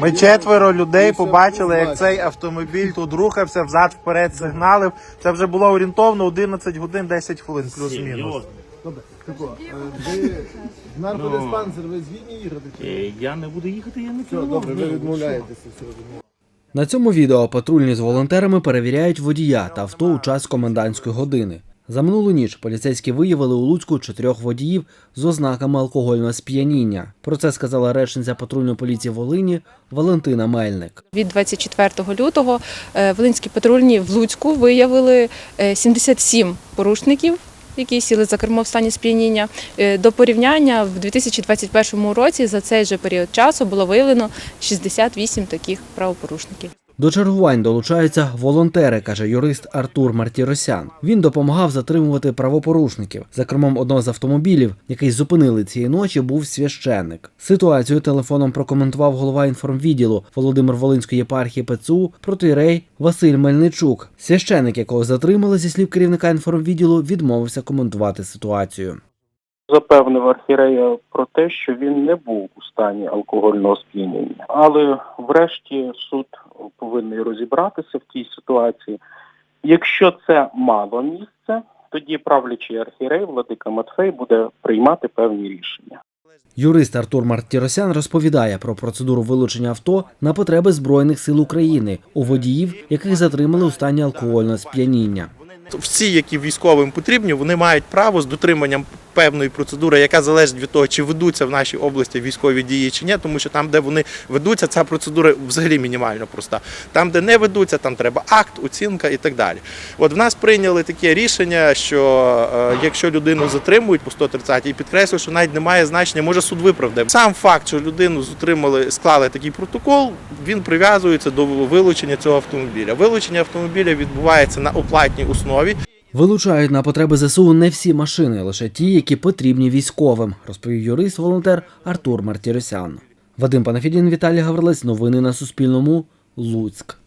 Ми четверо людей побачили, як цей автомобіль тут рухався взад вперед сигналив. Це вже було орієнтовно 11 годин 10 хвилин, плюс-мінус. Добре, тако, е, ви в наркодиспансер, ви згідні їхати? Е, Я не буду їхати, я не Все, керував. добре, ви Ні, відмовляєтеся все. На цьому відео патрульні з волонтерами перевіряють водія та авто у час комендантської години. За минулу ніч поліцейські виявили у Луцьку чотирьох водіїв з ознаками алкогольного сп'яніння. Про це сказала речниця патрульної поліції Волині Валентина Мельник. Від 24 лютого е, Волинські патрульні в Луцьку виявили е, 77 порушників. Які сіли за кермо в стані сп'яніння Е, до порівняння в 2021 році за цей же період часу було виявлено 68 таких правопорушників. До чергувань долучаються волонтери, каже юрист Артур Мартіросян. Він допомагав затримувати правопорушників. За кермом одного з автомобілів, який зупинили цієї ночі, був священник. Ситуацію телефоном прокоментував голова інформвідділу Володимир Волинської єпархії ПЦУ протирей Василь Мельничук. Священник, якого затримали зі слів керівника інформвідділу, відмовився коментувати ситуацію. Запевнив архірея про те, що він не був у стані алкогольного сп'яніння. Але врешті суд повинен розібратися в тій ситуації. Якщо це мало місце, тоді правлячий архірей Владика Матфей буде приймати певні рішення. Юрист Артур Мартіросян розповідає про процедуру вилучення авто на потреби Збройних сил України у водіїв, яких затримали у стані алкогольного сп'яніння. всі, які військовим потрібні, вони мають право з дотриманням певної процедури, яка залежить від того, чи ведуться в нашій області військові дії чи ні, тому що там, де вони ведуться, ця процедура взагалі мінімально проста. Там, де не ведуться, там треба акт, оцінка і так далі. От в нас прийняли таке рішення, що е, якщо людину затримують по 130 і підкреслюю, що навіть немає значення, може суд виправдає. Сам факт, що людину затримали, склали такий протокол, він прив'язується до вилучення цього автомобіля. Вилучення автомобіля відбувається на оплатній основі. Вилучають на потреби ЗСУ не всі машини, лише ті, які потрібні військовим, розповів юрист-волонтер Артур Мартіросян. Вадим Панафідін, Віталій Гаврилець. Новини на Суспільному. Луцьк.